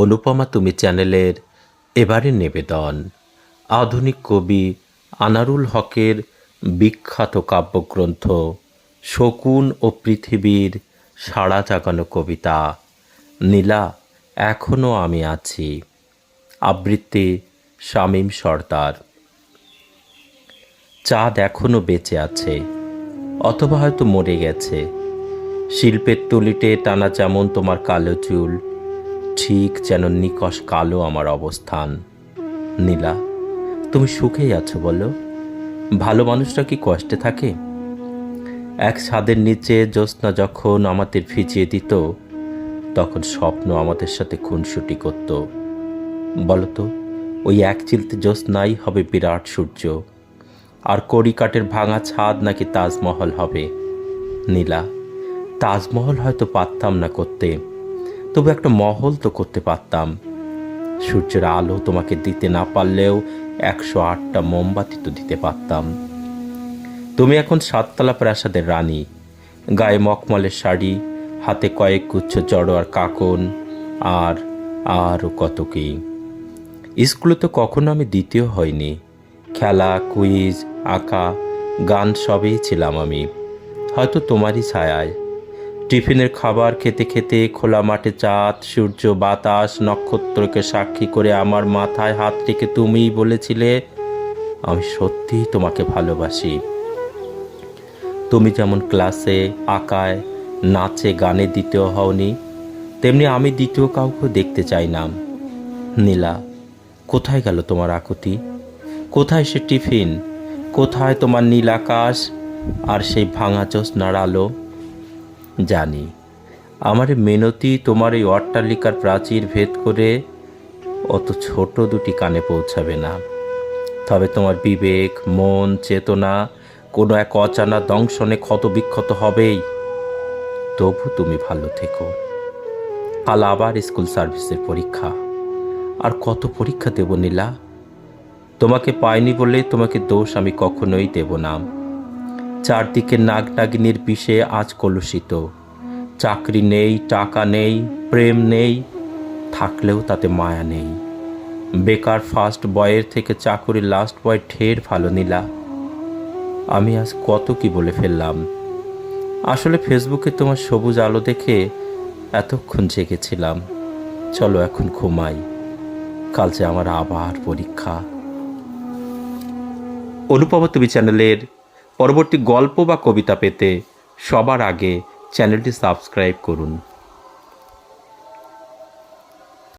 অনুপমা তুমি চ্যানেলের এবারের নিবেদন। আধুনিক কবি আনারুল হকের বিখ্যাত কাব্যগ্রন্থ শকুন ও পৃথিবীর সাড়া জাগানো কবিতা, নীলা এখনও আমি আছি। আবৃত্তি শামীম সর্দার। চাঁদ এখনও বেঁচে আছে, অথবা হয়তো মরে গেছে। শিল্পের তুলিতে টানা যেমন তোমার কালো চুল ঠিক যেন নিকশ কালো আমার অবস্থান। নীলা, তুমি সুখেই আছো বলো। ভালো মানুষরা কি কষ্টে থাকে? এক ছাদের নিচে জ্যোৎস্না যখন আমাদের ভিজিয়ে দিত, তখন স্বপ্ন আমাদের সাথে খুনসুটি করত। বলতো, ওই এক চিলতে জ্যোৎস্নাই হবে বিরাট সূর্য। আর কড়িকাটের ভাঙা ছাদ নাকি তাজমহল হবে। নীলা, তাজমহল হয়তো পারতাম না করতে। তবু একটা মহল তো করতে পারতাম। সূর্যের আলো তোমাকে দিতে না পারলেও একশো আটটা মোমবাতি তো দিতে পারতাম। তুমি এখন সাততলা প্রাসাদের রানী। গায়ে মকমলের শাড়ি, হাতে কয়েক গুচ্ছ জড়ো আর কাকন, আর আরও কত কি। স্কুলে তো কখনো আমি দ্বিতীয় হয়নি খেলা, কুইজ, আঁকা, গান সবেই ছিলাম আমি। হয়তো তোমারই ছায়ায়। টিফিনের খাবার খেতে খেতে খোলা মাঠে চাঁদ, সূর্য, বাতাস, নক্ষত্রকে সাক্ষী করে আমার মাথায় হাত রেখে তুমিই বলেছিলে, আমি সত্যিই তোমাকে ভালোবাসি। তুমি যেমন ক্লাসে, আঁকায়, নাচে, গানে দ্বিতীয় হওনি, তেমনি আমি দ্বিতীয় কাউকে দেখতে চাই না। নীলা, কোথায় গেল তোমার আকুতি? কোথায় সে টিফিন? কোথায় তোমার নীল আকাশ? আর সেই ভাঙা জ্যোৎস্নার আলো? জানি। আমার মেনতি তোমার এই অট্টালিকার প্রাচীর ভেদ করে অত ছোট দুটি কানে পৌঁছাবে না। তবে তোমার বিবেক, মন, চেতনা কোনো এক অচানা দংশনে ক্ষত বিক্ষত হবেই। তবু তুমি ভালো থেকো। কাল আবার স্কুল সার্ভিসের পরীক্ষা। আর কত পরীক্ষা দেব নীলা? তোমাকে পাইনি বলে তোমাকে দোষ আমি কখনোই দেব না। চারদিকে নাগ নাগিনীর বিষে আজ কলুষিত। চাকরি নেই, টাকা নেই, প্রেম নেই, থাকলেও তাতে মায়া নেই। বেকার ফার্স্ট বয়ের থেকে চাকুরি লাস্ট বয় ঢের ভালো নিলা। আমি আজ কত কি বলে ফেললাম। আসলে ফেসবুকে তোমার সবুজ আলো দেখে এতক্ষণ জেগেছিলাম। চলো এখন ঘুমাই। কাল যে আমার আবার পরীক্ষা। অনুপমা তুমি চ্যানেলের পরবর্তী গল্প বা কবিতা পেতে সবার আগে চ্যানেলটি সাবস্ক্রাইব করুন।